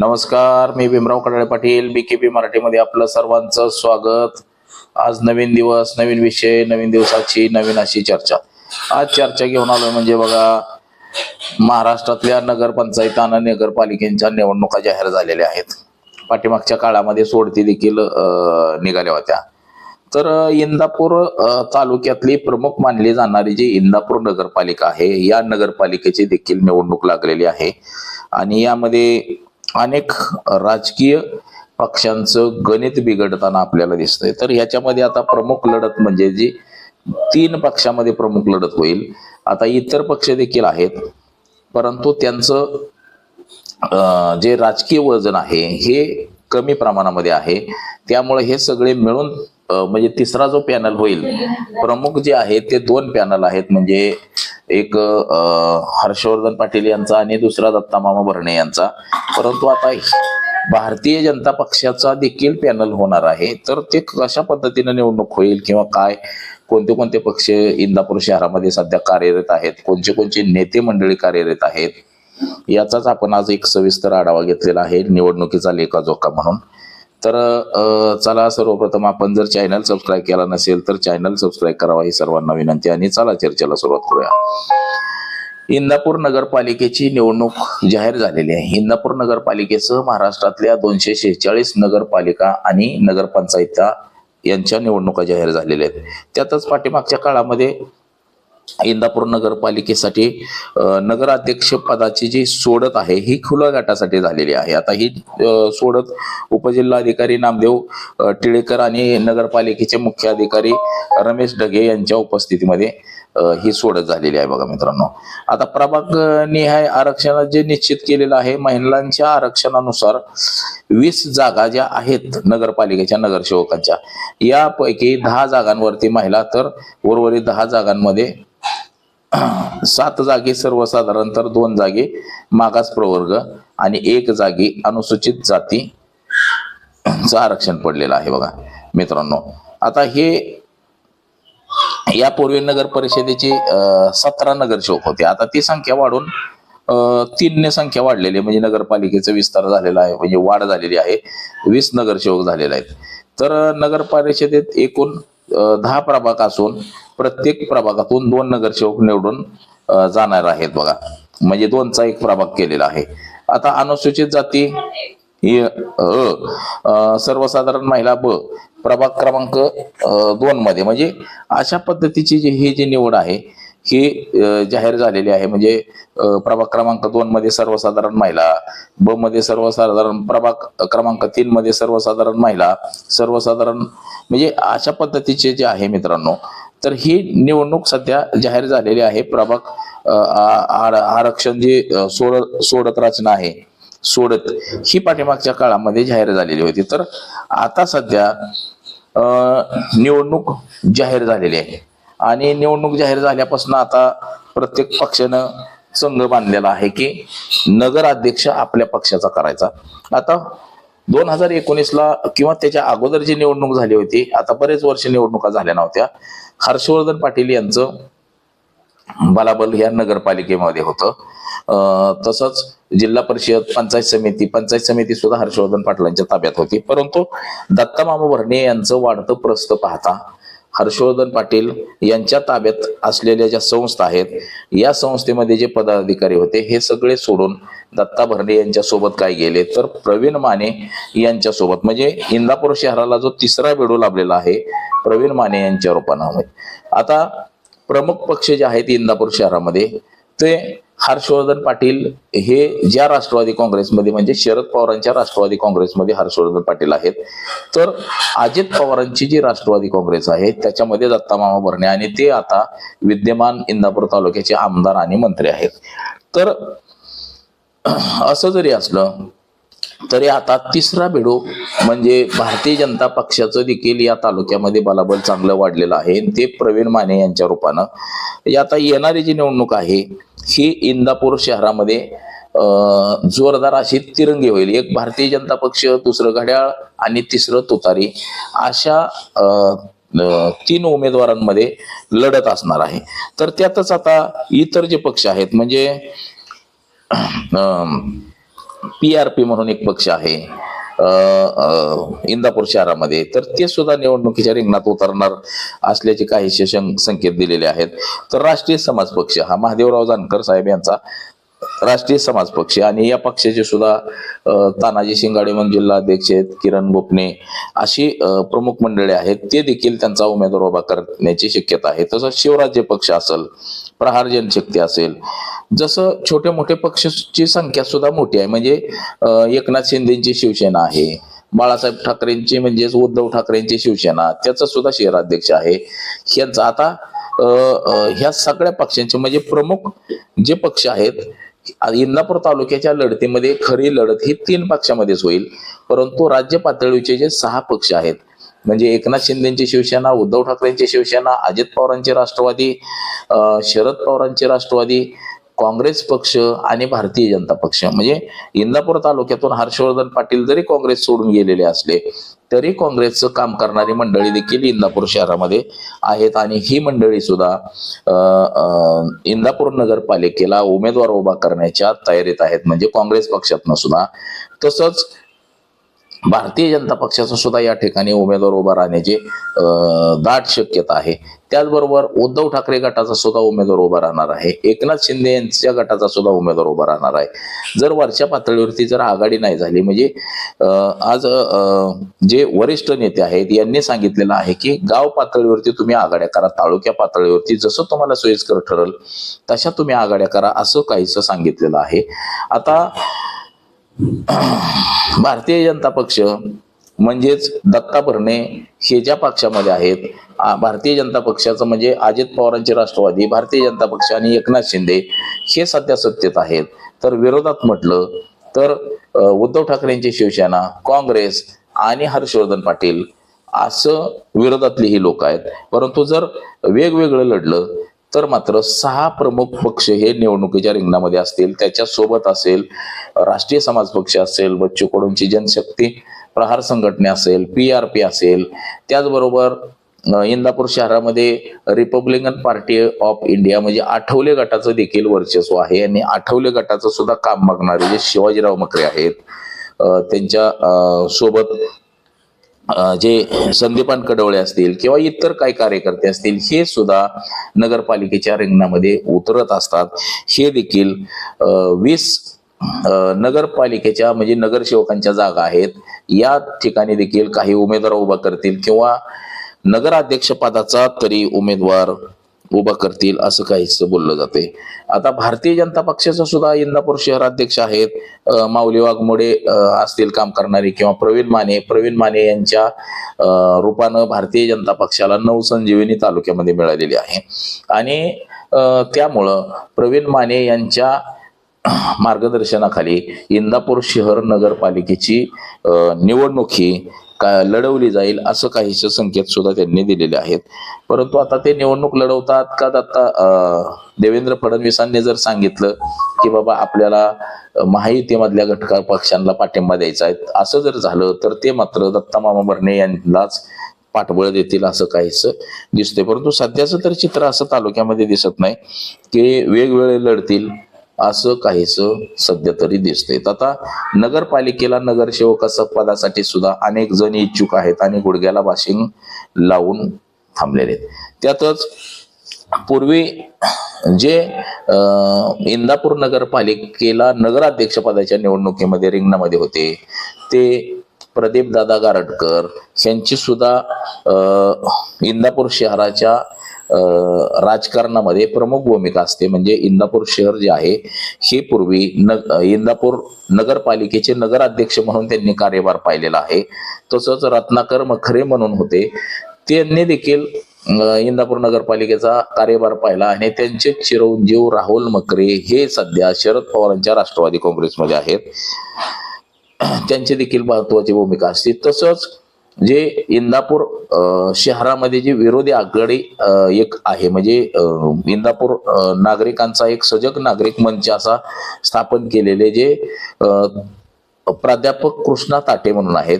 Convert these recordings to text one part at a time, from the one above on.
नमस्कार मी Bhimrao Kadale Patil B K P मराठीमध्ये आपलं सर्वांचं स्वागत. आज नवीन दिवस नवीन विषय नवीन दिवसाची नवीन अशी चर्चा. आज चर्चा घेऊन आलोय म्हणजे बघा महाराष्ट्रातल्या नगरपंचायत आणि नगरपालिकेच्या निवडणुका जाहीर झालेल्या आहेत. पाठीमागच्या काळामध्ये सोडती देखील निघाल्या होत्या. तर इंदापूर तालुक्यातली प्रमुख मानली जाणारी जी इंदापूर नगरपालिका आहे या नगरपालिकेची देखील निवडणूक लागलेली आहे. आणि यामध्ये अनेक राजकीय पक्षांचं गणित बिघडताना आपल्याला दिसतंय. तर ह्याच्यामध्ये आता प्रमुख लढत म्हणजे जी तीन पक्षामध्ये प्रमुख लढत होईल आता इतर पक्ष देखील आहेत परंतु त्यांचं जे राजकीय वजन आहे हे कमी प्रमाणामध्ये आहे. त्यामुळे हे सगळे मिळून म्हणजे तिसरा जो पॅनल होईल प्रमुख जे आहे ते दोन पॅनल आहेत म्हणजे एक हर्षवर्धन पाटील यांचा आणि दुसरा दत्तामामा भरणे यांचा. परंतु आता भारतीय जनता पक्षाचा देखील पॅनल होणार आहे. तर ते कशा पद्धतीने निवडणूक होईल किंवा काय? कोणते कोणते पक्ष इंदापूर शहरामध्ये सध्या कार्यरत आहेत? कोणते कोणते नेते मंडळी कार्यरत आहेत? याचाच आपण आज एक सविस्तर आढावा घेतलेला आहे. निवडणुकीचा लेखाजोखा म्हणून. तर चला सर्वप्रथम आपण जर चॅनल सबस्क्राईब केला नसेल तर चॅनल सबस्क्राईब करावा ही सर्वांना विनंती आणि चला चर्चेला सुरुवात करूया. इंदापूर नगरपालिकेची निवडणूक जाहीर झालेली आहे. इंदापूर नगरपालिकेसह महाराष्ट्रातल्या दोनशे शेहेचाळीस नगरपालिका आणि नगरपंचायता यांच्या निवडणुका जाहीर झालेल्या आहेत. त्यातच पाठीमागच्या काळामध्ये इंदापूर नगरपालिकेसाठी नगराध्यक्ष पदाची जी सोडत आहे ही खुल्या गटासाठी झालेली आहे. आता ही सोडत उपजिल्हाधिकारी नामदेव टिळेकर आणि नगरपालिकेचे मुख्य अधिकारी रमेश ढगे यांच्या उपस्थितीमध्ये ही सोडत झालेली आहे बघा मित्रांनो. आता प्रभाग निहाय आरक्षणात जे निश्चित केलेलं आहे महिलांच्या आरक्षणानुसार वीस जागा ज्या आहेत नगरपालिकेच्या नगरसेवकांच्या यापैकी दहा जागांवरती महिला तर उर्वरित दहा जागांमध्ये सात जागी सर्वसाधारण तर दोन जागी मागास प्रवर्ग आणि एक जागी अनुसूचित जाती चं आरक्षण पडलेलं आहे बघा मित्रांनो. आता हे यापूर्वी नगर परिषदेची सतरा नगरसेवक होते. आता ती संख्या वाढून तीनने संख्या वाढलेली आहे. म्हणजे नगरपालिकेचा विस्तार झालेला आहे म्हणजे वाढ झालेली आहे. वीस नगरसेवक झालेले आहेत. तर नगर परिषदेत एकूण दहा प्रभाग असून प्रत्येक प्रभागातून दोन नगरसेवक निवडून जाणार आहेत बघा. म्हणजे दोनचा एक प्रभाग केलेला आहे. आता अनुसूचित जाती सर्वसाधारण महिला ब प्रभाग क्रमांक दोन मध्ये. म्हणजे अशा पद्धतीची जी ही जी निवड आहे ही जाहीर झालेली आहे. म्हणजे प्रभाग क्रमांक दोन मध्ये सर्वसाधारण महिला ब मध्ये सर्वसाधारण प्रभाग क्रमांक तीन मध्ये सर्वसाधारण महिला सर्वसाधारण म्हणजे अशा पद्धतीचे जे आहे मित्रांनो तर ही निवडणूक सध्या जाहीर झालेली आहे. प्रभाग आर- आरक्षण जे सोड सोडत रचना आहे सोडत ही पाठीमागच्या काळामध्ये जाहीर झालेली होती. तर आता सध्या निवडणूक जाहीर झालेली आहे. आणि निवडणूक जाहीर झाल्यापासून आता प्रत्येक पक्षानं संघ बांधलेला आहे की नगराध्यक्ष आपल्या पक्षाचा करायचा. आता दोन हजार एकोणीसला किंवा त्याच्या अगोदर जी निवडणूक झाली होती आता बरेच वर्ष निवडणुका झाल्या नव्हत्या. हर्षवर्धन पाटील यांचं बलाबल या नगरपालिकेमध्ये होतं. अं, तसंच जिल्हा परिषद पंचायत समिती पंचायत समिती सुद्धा हर्षवर्धन पाटलांच्या ताब्यात होती. परंतु दत्तामामा भरणे यांचं वाढतं प्रस्त पाहता हर्षवर्धन पाटील यांच्या ताब्यात असलेल्या ज्या संस्था आहेत या संस्थेमध्ये जे पदाधिकारी होते हे सगळे सोडून दत्ता भरणे यांच्या सोबत काय गेले? तर प्रवीण माने यांच्या सोबत म्हणजे इंदापूर शहराला जो तिसरा बेडू लाभलेला आहे प्रवीण माने यांच्या रूपानं. आता प्रमुख पक्ष जे आहेत इंदापूर शहरामध्ये ते हर्षवर्धन पाटील हे ज्या राष्ट्रवादी काँग्रेसमध्ये म्हणजे शरद पवारांच्या राष्ट्रवादी काँग्रेसमध्ये हर्षवर्धन पाटील आहेत. तर अजित पवारांची जी राष्ट्रवादी काँग्रेस आहे त्याच्यामध्ये दत्तामामा भरणे आणि ते आता विद्यमान इंदापूर तालुक्याचे आमदार आणि मंत्री आहेत. तर असं जरी असलं तरी आता तिसरा बेडू म्हणजे भारतीय जनता पक्षाचं देखील या तालुक्यामध्ये बलाबल चांगलं वाढलेलं आहे. ते प्रवीण माने यांच्या रूपानं. आता येणारी जी निवडणूक आहे ही इंदापूर शहरामध्ये जोरदार अशी तिरंगी होईल. एक भारतीय जनता पक्ष दुसरं घड्याळ आणि तिसरं तुतारी. अशा तीन उमेदवारांमध्ये लढत असणार आहे. तर त्यातच आता इतर जे पक्ष आहेत म्हणजे पी आर पी म्हणून एक पक्ष आहे. इंदापूर शहरामध्ये तर ते सुद्धा निवडणुकीच्या रिंगणात उतरणार असल्याचे काही शं- संकेत दिलेले आहेत. तर राष्ट्रीय समाज पक्ष हा महादेवराव जानकर साहेब यांचा राष्ट्रीय समाज पक्ष. आणि या पक्षाचे सुद्धा तानाजी शिंगाडे म्हणून जिल्हाध्यक्ष आहेत किरण गोपने अशी प्रमुख मंडळे आहेत. ते देखील त्यांचा उमेदवार उभा करण्याची शक्यता आहे. तसंच शिवराज्य पक्ष असेल प्रहार जनशक्ती असेल जसं छोटे मोठे पक्षाची संख्या सुद्धा मोठी आहे. म्हणजे एकनाथ शिंदेची शिवसेना आहे बाळासाहेब ठाकरेंची म्हणजेच उद्धव ठाकरेंची शिवसेना त्याचा सुद्धा शहराध्यक्ष आहे. यांचा आता ह्या सगळ्या पक्षांचे म्हणजे प्रमुख जे पक्ष आहेत इंदापूर तालुक्याच्या लढतीमध्ये खरी लढत ही तीन पक्षामध्येच होईल. परंतु राज्य पातळीचे जे सहा पक्ष आहेत म्हणजे एकनाथ शिंदेची शिवसेना उद्धव ठाकरेंची शिवसेना अजित पवारांचे राष्ट्रवादी शरद पवारांचे राष्ट्रवादी काँग्रेस पक्ष आणि भारतीय जनता पक्ष. म्हणजे इंदापूर तालुक्यातून हर्षवर्धन पाटील जरी काँग्रेस सोडून गेलेले असले तरी काँग्रेसचं काम करणारी मंडळी देखील इंदापूर शहरामध्ये आहेत. आणि ही मंडळी सुद्धा इंदापूर नगरपालिकेला उमेदवार उभा करण्याच्या तयारीत आहेत. म्हणजे काँग्रेस पक्षातनं सुद्धा. तसंच भारतीय जनता पक्षाचा सुद्धा या ठिकाणी उमेदवार उभा राहण्याची दाट शक्यता आहे. त्याचबरोबर उद्धव ठाकरे गटाचा सुद्धा उमेदवार उभा राहणार आहे. एकनाथ शिंदे यांच्या गटाचा सुद्धा उमेदवार उभा राहणार आहे. जर वरच्या पातळीवरती जर आघाडी नाही झाली म्हणजे आज जे वरिष्ठ नेते आहेत यांनी सांगितलेलं आहे की गाव पातळीवरती तुम्ही आघाड्या करा तालुक्या पातळीवरती जसं तुम्हाला सोयीस्कर ठरल तशा तुम्ही आघाड्या करा असं काहीसं सांगितलेलं आहे. आता भारतीय जनता पक्ष म्हणजेच दत्ता भरणे हे ज्या पक्षामध्ये आहेत भारतीय जनता पक्षाचं म्हणजे अजित पवारांचे राष्ट्रवादी भारतीय जनता पक्ष आणि एकनाथ शिंदे हे सध्या सत्तेत आहेत. तर विरोधात म्हटलं तर उद्धव ठाकरेंची शिवसेना काँग्रेस आणि हर्षवर्धन पाटील असं विरोधातली ही लोक आहेत. परंतु जर वेगवेगळं लढलं तर मात्र सहा प्रमुख पक्ष हे निवडणुकीच्या रिंगणामध्ये असतील त्याच्यासोबत असेल राष्ट्रीय समाज पक्ष असेल बच्चू कडूंची जनशक्ती प्रहार संघटने असेल पी आर पी असेल त्याचबरोबर इंदापूर शहरामध्ये रिपब्लिकन पार्टी ऑफ इंडिया म्हणजे आठवले गटाचं देखील वर्चस्व आहे आणि आठवले गटाचं सुद्धा काम बघणारे जे शिवाजीराव मकरे आहेत त्यांच्यासोबत जे संदीपान कडवळे असतील किंवा इतर काही कार्यकर्ते असतील हे सुद्धा नगरपालिकेच्या रिंगणामध्ये उतरत असतात. हे देखील वीस नगरपालिकेच्या म्हणजे नगरसेवकांच्या जागा आहेत. या ठिकाणी देखील काही उमेदवार उभा करतील किंवा नगराध्यक्ष पदाचा तरी उमेदवार उभा करतील असं काहीच बोललं जाते. आता भारतीय जनता पक्षाचा सुद्धा इंदापूर शहराध्यक्ष आहेत. माऊली वाघमोडे असतील काम करणारे किंवा प्रवीण माने प्रवीण माने यांच्या रूपानं भारतीय जनता पक्षाला नवसंजीवनी तालुक्यामध्ये मिळालेली आहे. आणि त्यामुळं प्रवीण माने यांच्या मार्गदर्शनाखाली इंदापूर शहर नगरपालिकेची निवडणूक ही का लढवली जाईल असं काहीसे संकेत सुद्धा त्यांनी दिलेले आहेत. परंतु आता ते निवडणूक लढवतात का दत्ता देवेंद्र फडणवीसांनी जर सांगितलं की बाबा आपल्याला महायुतीमधल्या घटका पक्षांना पाठिंबा द्यायचा आहे असं जर झालं तर ते मात्र दत्ता मामा भरणे यांनाच पाठबळ देतील असं काहीच दिसतंय. परंतु सध्याचं तर चित्र असं तालुक्यामध्ये दिसत नाही की वेगवेगळे लढतील असं काहीसं सध्या तरी दिसतंय. आता नगरपालिकेला नगरसेवकाचं पदासाठी सुद्धा अनेक जण इच्छुक आहेत आणि गुडघ्याला वाशिंग लावून थांबलेले आहेत. त्यातच पूर्वी जे अं, इंदापूर नगरपालिकेला नगराध्यक्ष पदाच्या निवडणुकीमध्ये रिंगणामध्ये होते ते प्रदीप दादा गारटकर यांची सुद्धा अं, इंदापूर शहराच्या राजकारणामध्ये प्रमुख भूमिका असते. म्हणजे इंदापूर शहर जे आहे हे पूर्वी न इंदापूर नगरपालिकेचे नगराध्यक्ष म्हणून त्यांनी कार्यभार पाहिलेला आहे. तसंच रत्नाकर मखरे म्हणून होते. त्यांनी देखील इंदापूर नगरपालिकेचा कार्यभार पाहिला आणि त्यांचे चिरंजीव राहुल मकरे हे सध्या शरद पवारांच्या राष्ट्रवादी काँग्रेसमध्ये आहेत. त्यांची देखील महत्वाची भूमिका असते. तसंच जे इंदापूर शहरामध्ये जी विरोधी आघाडी एक आहे. म्हणजे इंदापूर नागरिकांचा एक सजग नागरिक मंच असा स्थापन केलेले जे प्राध्यापक कृष्णा ताटे म्हणून आहेत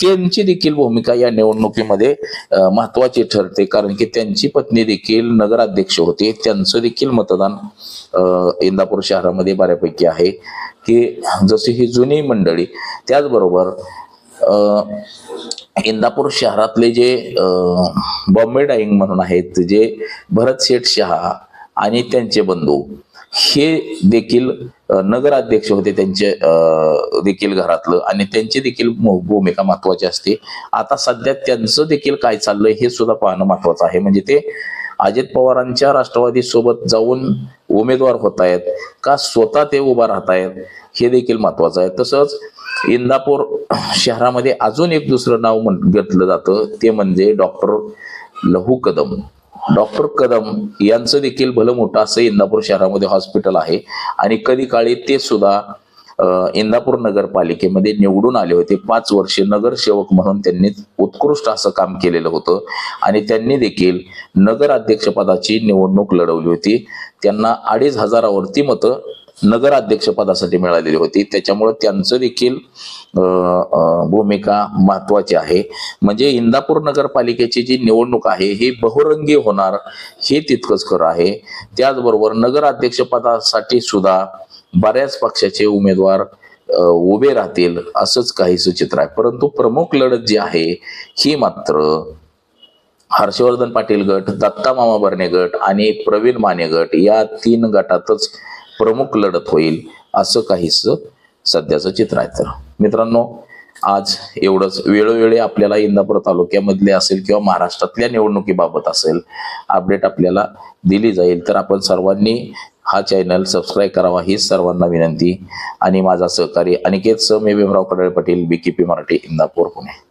त्यांची देखील भूमिका या निवडणुकीमध्ये महत्वाची ठरते. कारण की त्यांची पत्नी देखील नगराध्यक्ष होते. त्यांचं देखील मतदान इंदापूर शहरामध्ये बऱ्यापैकी आहे. की जशी ही जुनी मंडळी त्याचबरोबर इंदापूर शहरातले जे बॉम्बे डाईंग म्हणून आहेत जे भरत शेठ शहा आणि त्यांचे बंधू. हे देखील नगराध्यक्ष होते त्यांचे देखील घरातलं आणि त्यांची देखील भूमिका महत्वाची असते. आता सध्या त्यांचं देखील काय चाललंय हे सुद्धा पाहणं महत्वाचं आहे. म्हणजे ते अजित पवारांच्या राष्ट्रवादी सोबत जाऊन उमेदवार होत आहेत का स्वतः ते उभा राहत आहेत हे देखील महत्वाचं आहे. तसंच इंदापूर शहरामध्ये अजून एक दुसरं नाव म्हण- घेतलं जातं ते म्हणजे डॉक्टर लहू कदम. डॉक्टर कदम यांचं देखील भलं मोठं असं इंदापूर शहरामध्ये हॉस्पिटल आहे. आणि कधी काळी ते सुद्धा इंदापूर नगरपालिकेमध्ये निवडून आले होते. पाच वर्षे नगरसेवक म्हणून त्यांनी उत्कृष्ट असं काम केलेलं होतं. आणि त्यांनी देखील नगराध्यक्षपदाची निवडणूक लढवली होती. त्यांना अडीच हजारावरती मतं नगराध्यक्षपदासाठी मिळालेली होती. त्याच्यामुळे त्यांचं देखील भूमिका महत्वाची आहे. म्हणजे इंदापूर नगरपालिकेची जी निवडणूक आहे ही बहुरंगी होणार हे तितकंच खरं आहे. त्याचबरोबर नगराध्यक्षपदासाठी सुद्धा बऱ्याच पक्षाचे उमेदवार उभे राहतील असंच काही चित्र आहे. परंतु प्रमुख लढत जी आहे ही मात्र हर्षवर्धन पाटील गट दत्ता मामा बर्णे गट आणि प्रवीण माने गट या तीन गटातच प्रमुख लढत होईल असं काहीच सध्याचं चित्र आहे. तर मित्रांनो आज एवढंच. वेळोवेळी आपल्याला इंदापूर तालुक्यामधले असेल किंवा महाराष्ट्रातल्या निवडणुकीबाबत असेल अपडेट आपल्याला दिली जाईल. तर आपण सर्वांनी हा चॅनल सबस्क्राईब करावा हीच सर्वांना विनंती. आणि माझा सहकारी अनिकेत स मे भीमराव कडळे पाटील बीकेपी मराठी इंदापूर पुणे.